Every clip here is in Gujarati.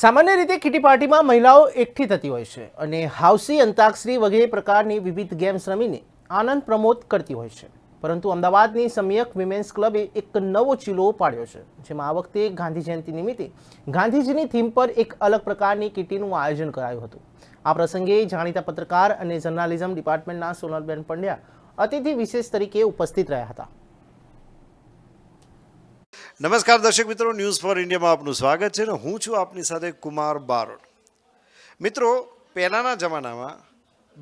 સામાન્ય રીતે કિટી પાર્ટીમાં મહિલાઓ એકઠી થતી હોય છે અને હાઉસી અંતાક્ષરી વગેરે પ્રકારની વિવિધ ગેમ્સ રમીને આનંદ પ્રમોદ કરતી હોય છે. પરંતુ અમદાવાદની સમ્યક વિમેન્સ ક્લબે એક નવો ચીલો પાડ્યો છે, જેમાં આ વખતે ગાંધી જયંતિ નિમિત્તે ગાંધીજીની થીમ પર એક અલગ પ્રકારની કિટીનું આયોજન કરાયું હતું. આ પ્રસંગે જાણીતા પત્રકાર અને જર્નાલિઝમ ડિપાર્ટમેન્ટના સોનલબેન પંડ્યા અતિથિ વિશેષ તરીકે ઉપસ્થિત રહ્યા હતા. નમસ્કાર દર્શક મિત્રો ન્યૂઝ ફોર ઇન્ડિયામાં આપનું સ્વાગત છે ને હું છું આપની સાથે કુમાર બારોટ. મિત્રો, પહેલાંના જમાનામાં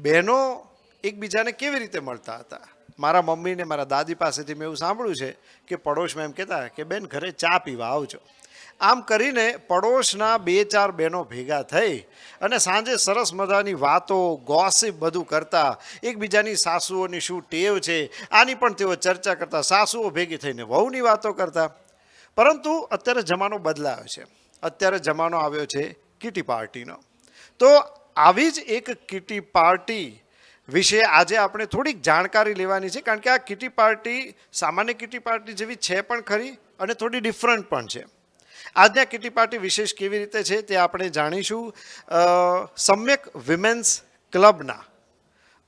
બહેનો એકબીજાને કેવી રીતે મળતા હતા? મારા મમ્મીને મારા દાદી પાસેથી મેં એવું સાંભળ્યું છે કે પડોશમાં એમ કહેતા કે, બેન, ઘરે ચા પીવા આવજો. આમ કરીને પડોશના બે ચાર બહેનો ભેગા થઈ અને સાંજે સરસ મજાની વાતો ગોસિપ બધું કરતા, એકબીજાની સાસુઓની શું ટેવ છે, આની પણ તેઓ ચર્ચા કરતા, સાસુઓ ભેગી થઈને વહુની વાતો કરતા. પરંતુ અત્યારે જમાનો બદલાયો છે. અત્યારે જમાનો આવ્યો છે કીટી પાર્ટીનો. તો આવી જ એક કીટી પાર્ટી વિશે આજે આપણે થોડીક જાણકારી લેવાની છે, કારણ કે આ કીટી પાર્ટી સામાન્ય કીટી પાર્ટી જેવી છે પણ ખરી અને થોડી ડિફરન્ટ પણ છે. આજની કીટી પાર્ટી વિશેષ કેવી રીતે છે તે આપણે જાણીશું. સમ્યક વિમેન્સ ક્લબના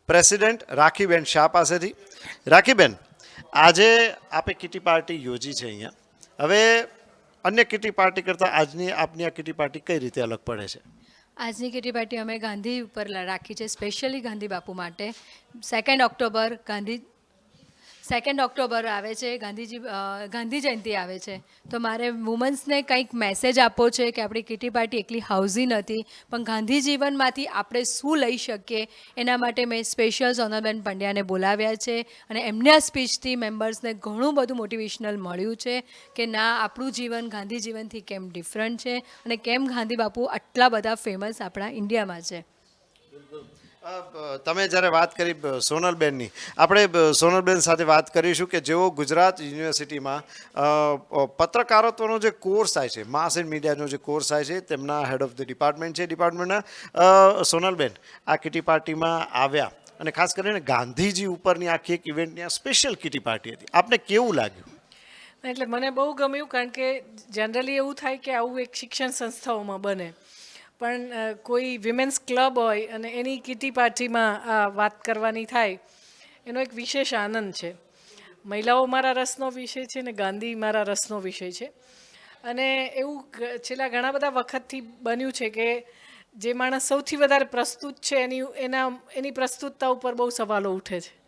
પ્રેસિડેન્ટ રાખીબેન શાહ પાસેથી. રાખીબેન, આજે આપે કીટી પાર્ટી યોજી છે અહીંયા. હવે અન્ય કીટી પાર્ટી કરતાં આજની, આપની આ કીટી પાર્ટી કઈ રીતે અલગ પડે છે? આજની કિટી પાર્ટી અમે ગાંધી ઉપર રાખી છે, સ્પેશિયલી ગાંધી બાપુ માટે. Second October Gandhi second October આવે છે, ગાંધીજી ગાંધી જયંતિ આવે છે. તો મારે વુમન્સને કંઈક મેસેજ આપવો છે કે આપણી કિટી પાર્ટી એકલી હાઉઝી નથી, પણ ગાંધી જીવનમાંથી આપણે શું લઈ શકીએ? એના માટે મેં સ્પેશિયલ સોનલબેન પંડ્યાને બોલાવ્યા છે અને એમના સ્પીચથી મેમ્બર્સને ઘણું બધું મોટિવેશનલ મળ્યું છે કે ના, આપણું જીવન ગાંધી જીવનથી કેમ ડિફરન્ટ છે અને કેમ ગાંધી બાપુ આટલા બધા ફેમસ આપણા ઇન્ડિયામાં છે. તમે જ્યારે વાત કરી સોનલબેનની, આપણે સોનલબેન સાથે વાત કરીશું કે જેઓ ગુજરાત યુનિવર્સિટીમાં પત્રકારત્વનો જે કોર્સ થાય છે, માસ એન્ડ મીડિયાનો જે કોર્સ થાય છે, તેમના હેડ ઓફ ધ ડિપાર્ટમેન્ટ છે, ડિપાર્ટમેન્ટના સોનલબેન, આ કિટી પાર્ટીમાં આવ્યા. અને ખાસ કરીને ગાંધીજી ઉપરની આખી એક ઇવેન્ટની આ સ્પેશિયલ કિટી પાર્ટી હતી. આપને કેવું લાગ્યું? એટલે મને બહુ ગમ્યું કારણ કે જનરલી એવું થાય કે આવું એક શિક્ષણ સંસ્થાઓમાં બને. પણ કોઈ વિમેન્સ ક્લબ હોય અને એની કિટી પાર્ટીમાં આ વાત કરવાની થાય, એનો એક વિશેષ આનંદ છે. મહિલાઓ મારા રસનો વિષય છે ને ગાંધી મારા રસનો વિષય છે. અને એવું છેલ્લા ઘણા બધા વખતથી બન્યું છે કે જે માણસ સૌથી વધારે પ્રસ્તુત છે એની, એના, એની પ્રસ્તુતતા ઉપર બહુ સવાલો ઉઠે છે.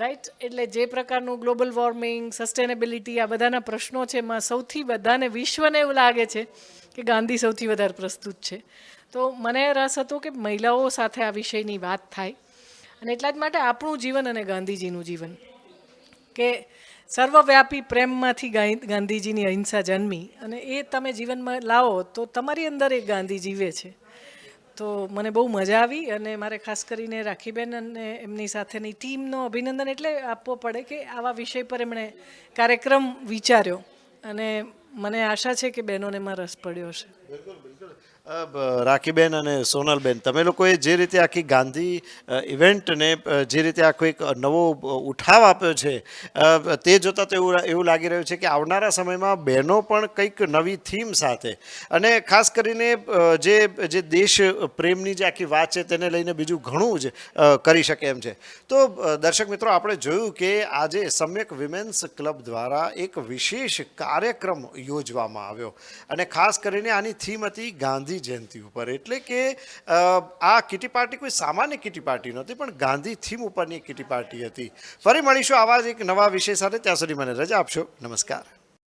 રાઈટ એટલે જે પ્રકારનું ગ્લોબલ વોર્મિંગ સસ્ટેનેબિલિટી આ બધાના પ્રશ્નો છે, એમાં સૌથી બધાને વિશ્વને એવું લાગે છે કે ગાંધી સૌથી વધારે પ્રસ્તુત છે. તો મને રસ હતો કે મહિલાઓ સાથે આ વિષયની વાત થાય. અને એટલા જ માટે આપણું જીવન અને ગાંધીજીનું જીવન. કે સર્વવ્યાપી પ્રેમમાંથી ગાંધીજીની અહિંસા જન્મી. અને એ તમે જીવનમાં લાવો તો તમારી અંદર એક ગાંધી જીવે છે. તો મને બહુ મજા આવી અને મારે ખાસ કરીને રાખીબેન અને એમની સાથેની ટીમનો અભિનંદન એટલે આપવો પડે કે આવા વિષય પર એમણે કાર્યક્રમ વિચાર્યો. અને મને આશા છે કે બહેનોને એમાં રસ પડ્યો હશે. રાખીબેન અને સોનલબેન, તમે લોકોએ જે રીતે આખી ગાંધી ઇવેન્ટને જે રીતે આખો એક નવો ઉઠાવ આપ્યો છે તે જોતાં તો એવું એવું લાગી રહ્યું છે કે આવનારા સમયમાં બહેનો પણ કંઈક નવી થીમ સાથે. અને ખાસ કરીને જે જે દેશ પ્રેમની જે આખી વાત છે તેને લઈને બીજું ઘણું જ કરી શકે એમ છે. તો દર્શક મિત્રો, આપણે જોયું કે આજે સમ્યક વિમેન્સ ક્લબ દ્વારા એક વિશેષ કાર્યક્રમ યોજવામાં આવ્યો. અને ખાસ કરીને આની થીમ હતી ગાંધી જયંતિ ઉપર. એટલે કે આ કિટી પાર્ટી કોઈ સામાન્ય કિટી પાર્ટી નહોતી, પણ ગાંધી થીમ ઉપરની કિટી પાર્ટી હતી. ફરી મળીશું આવા જ એક નવા વિષય સાથે. ત્યાં સુધી મને રજા આપશો. નમસ્કાર.